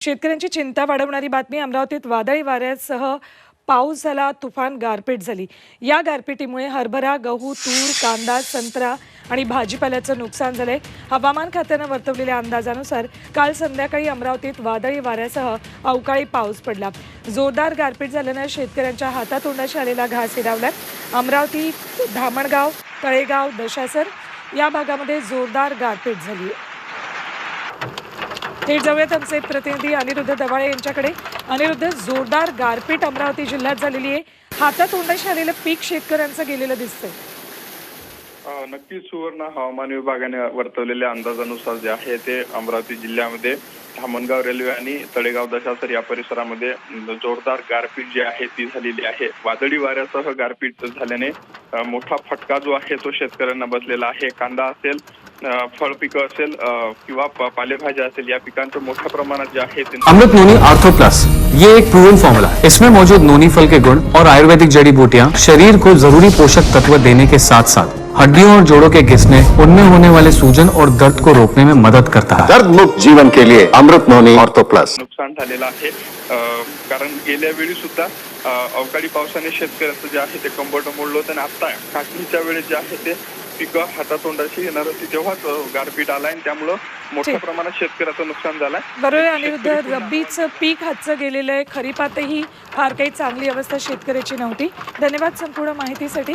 शेतकऱ्यांची चिंता वाढवणारी बातमी अमरावतीत वादळी वाऱ्यासह पाऊस झाला तुफान गारपीट झाली. या गारपिटीमुळे हरभरा गहू तूर कांदा संत्रा आणि भाजीपाल्याचं नुकसान झालंय. हवामान खात्यानं वर्तवलेल्या अंदाजानुसार काल संध्याकाळी अमरावतीत वादळी वाऱ्यासह अवकाळी पाऊस पडला. जोरदार गारपीट झाल्यानं शेतकऱ्यांच्या हातातोंडाशी आलेला घास हिरावला अमरावती धामणगाव तळेगाव दशासर या भागामध्ये जोरदार गारपीट झाली आहे थेट जाऊयात आमचे प्रतिनिधी अनिरुद्ध दवाळे यांच्याकडे. अनिरुद्ध जोरदार गारपीट अमरावती जिल्ह्यात झालेली आहे. हातात हातातोंडाशी आलेलं पीक शेतकऱ्यांचं गेलेलं दिसतंय. नक्कीच सुवर्ण हवामान विभागाने वर्तवलेल्या अंदाजानुसार जे आहे ते अमरावती जिल्ह्यामध्ये धामणगाव रेल्वे आणि तळेगाव दशासर या परिसरामध्ये जोरदार गारपीट जी आहे ती झालेली आहे. वादळी वाऱ्यासह गारपीट झाल्याने मोठा फटका जो आहे तो शेतकऱ्यांना बसलेला आहे. कांदा असेल फळ पिकं असेल किंवा पालेभाज्या असेल या पिकांचं मोठ्या प्रमाणात जे आहे अमृत नोनी आर्थो प्लस ये एक प्रूवन फॉर्मूला है। इसमें मौजूद नोनी फल के गुण और आयुर्वेदिक जड़ी बूटियाँ शरीर को ज़रूरी पोषक तत्व देने के साथ साथ हड्डियों और जोड़ों के घिसने उनमें होने वाले सूजन और दर्द को रोकने में मदद करता है। दर्द मुक्त जीवन के लिए अमृत नोनी ऑर्थो प्लस नुकसान झालेलं आहे. कारण गेल्या वेळी सुद्धा अवकाळी पावसाने शेतकऱ्याचं जे आहे ते कंबरट मोडलं होतं आणि आता काढणीच्या वेळेस जे आहे ते पिकं हातातोंडाशी येणार होती. तेव्हाच गारपीट आलाय आणि त्यामुळं मोठ्या. प्रमाणात शेतकऱ्याचं नुकसान झालंय. बरोबर अनिरुद्ध रब्बीचं पीक हातचं गेलेलं आहे. खरीपातही फार काही चांगली अवस्था शेतकऱ्याची नव्हती. धन्यवाद संपूर्ण माहितीसाठी.